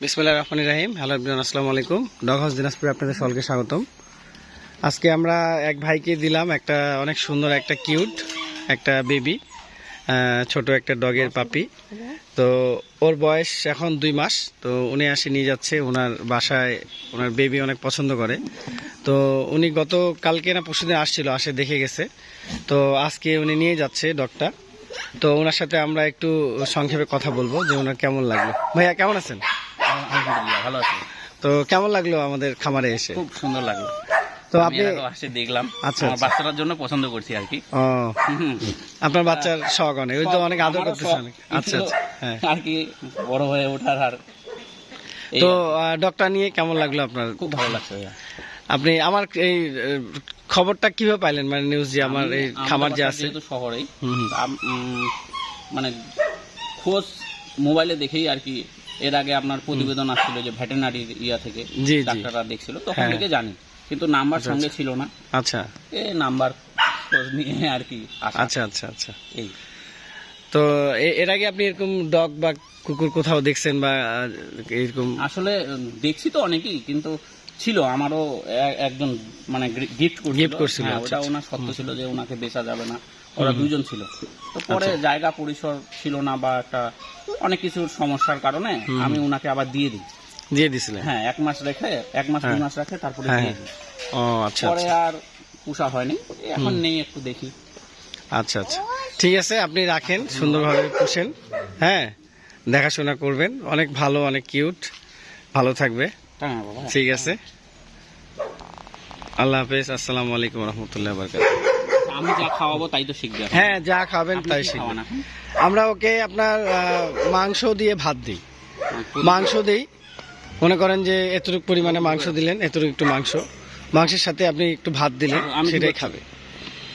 বিসমুল্লাহ রহমান রাহিম। Hello everyone, আসসালামু আলাইকুম। ডগ হাউস দিনাজপুরে আপনাদের সকলকে স্বাগতম। আজকে আমরা এক ভাইকে দিলাম একটা অনেক সুন্দর, একটা কিউট, একটা বেবি ছোট একটা ডগের পাপি। তো ওর বয়স এখন দুই মাস, তো উনি আসে নিয়ে যাচ্ছে ওনার বাসায় ওনার বেবি অনেক পছন্দ করে। তো উনি গত কালকে না পরশুদিন আসছিল, আসে দেখে গেছে। তো আজকে উনি নিয়ে যাচ্ছে ডগটা। তো ওনার সাথে আমরা একটু সংক্ষেপে কথা বলব যে ওনার কেমন লাগল। ভাইয়া, কেমন আছেন? আলহামদুলিল্লাহ ভালো আছি। তো কেমন লাগল আমাদের খামারে এসে? খুব সুন্দর লাগল। তো আপনি আসে দেখলাম। আচ্ছা, আমার আচ্ছা। বাচ্চাটার জন্য পছন্দ করছি আর কি। ও আপনার বাচ্চার শখ অনেক ওই তো অনেক আদর করতেছে অনেক। আচ্ছা আচ্ছা হ্যাঁ। আর কি বড় হয়ে ওঠার আর তো ডক্টর নিয়ে কেমন লাগল আপনার? খুব ভালো লাগছে আপনি আমার এই খবরটা কীভাবে পাইলেন? মানে নিউজ যে আমার এই খামার যে আছে। শহরেই মানে খোঁজ মোবাইলে দেখেই আর কি এর আগে আপনার প্রতিবেদন আসছিল যে ভেটেনারি ইয়া থেকে। ডাক্তাররা দেখছিল তখন হ্যাঁ। থেকে জানি। কিন্তু নাম্বার সঙ্গে ছিল না। আচ্ছা। এ নাম্বার খোঁজ নিয়ে আর কি আচ্ছা আচ্ছা আচ্ছা। এই। তো এর আগে আপনি এরকম ডগ বা কুকুর কোথাও দেখছেন বা এরকম? আসলে দেখছি তো অনেকেই কিন্তু ছিল। আমারও একজন মানে গিফট করছিল। করছিল, হ্যাঁ, আচ্ছা, ওটা ওনার সত্য ছিল যে ওনাকে বেচা যাবে না। ওরা দুজন ছিল। তো পরে আচ্ছা। জায়গা পরিসর ছিল না বা একটা অনেক কিছুর সমস্যার কারণে আমি ওনাকে আবার দিয়ে দিই। দিয়ে দিছিলেন? হ্যাঁ এক মাস রেখে এক মাস দুই মাস রেখে তারপরে হ্যাঁ, দিয়ে দিই। ও আচ্ছা পরে আচ্ছা। আর পুষা হয়নি। এখন নেই একটু দেখি। আচ্ছা আচ্ছা। ঠিক আছে আপনি রাখেন সুন্দরভাবে পুষেন। হ্যাঁ দেখাশোনা করবেন। অনেক ভালো অনেক কিউট। ভালো থাকবে। হ্যাঁ ঠিক আছে। আল্লাহ হাফেজ। আসসালামু আলাইকুম রহমতুল্লাহ বরকাত আমি যা খাওয়াবো তাই তো শিখবে হ্যাঁ যা খাবেন তাই এখন? আমরা ওকে আপনার আহ, মাংস দিয়ে ভাত দিই। মাংস দিই। মনে করেন যে এতটুকু পরিমাণে মাংস দিলেন এতটুকু একটু মাংস। মাংসের সাথে আপনি একটু ভাত দিলেন সেটাই খাবে।